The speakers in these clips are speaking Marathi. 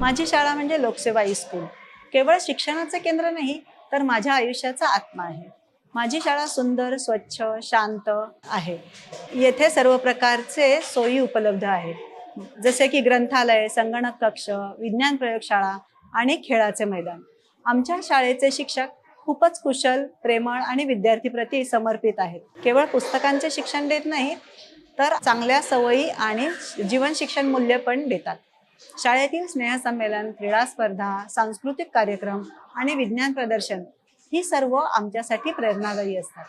माझी शाळा म्हणजे लोकसेवा इस्कूल. स्कूल केवळ शिक्षणाचं केंद्र नाही तर माझ्या आयुष्याचा आत्मा आहे. माझी शाळा सुंदर स्वच्छ शांत आहे. येथे सर्व प्रकारचे सोयी उपलब्ध आहेत. जसे की ग्रंथालय संगणक कक्ष विज्ञान प्रयोगशाळा आणि खेळाचे मैदान. आमच्या शाळेचे शिक्षक खूपच कुशल प्रेमळ आणि विद्यार्थीप्रती समर्पित आहेत. केवळ पुस्तकांचे शिक्षण देत नाही तर चांगल्या सवयी आणि जीवन शिक्षण मूल्य पण देतात. शाळेतील स्नेहसंमेलन क्रीडा स्पर्धा सांस्कृतिक कार्यक्रम आणि विज्ञान प्रदर्शन ही सर्व आमच्यासाठी प्रेरणादायी असतात.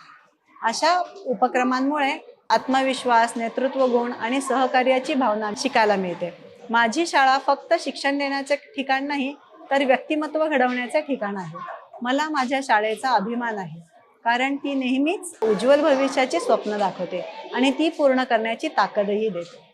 अशा उपक्रमांमुळे आत्मविश्वास नेतृत्व गुण आणि सहकार्याची भावना शिकायला मिळते. माझी शाळा फक्त शिक्षण देण्याचे ठिकाण नाही तर व्यक्तिमत्व घडवण्याचे ठिकाण आहे. मला माझ्या शाळेचा अभिमान आहे कारण ती नेहमीच उज्ज्वल भविष्याची स्वप्न दाखवते आणि ती पूर्ण करण्याची ताकदही देते.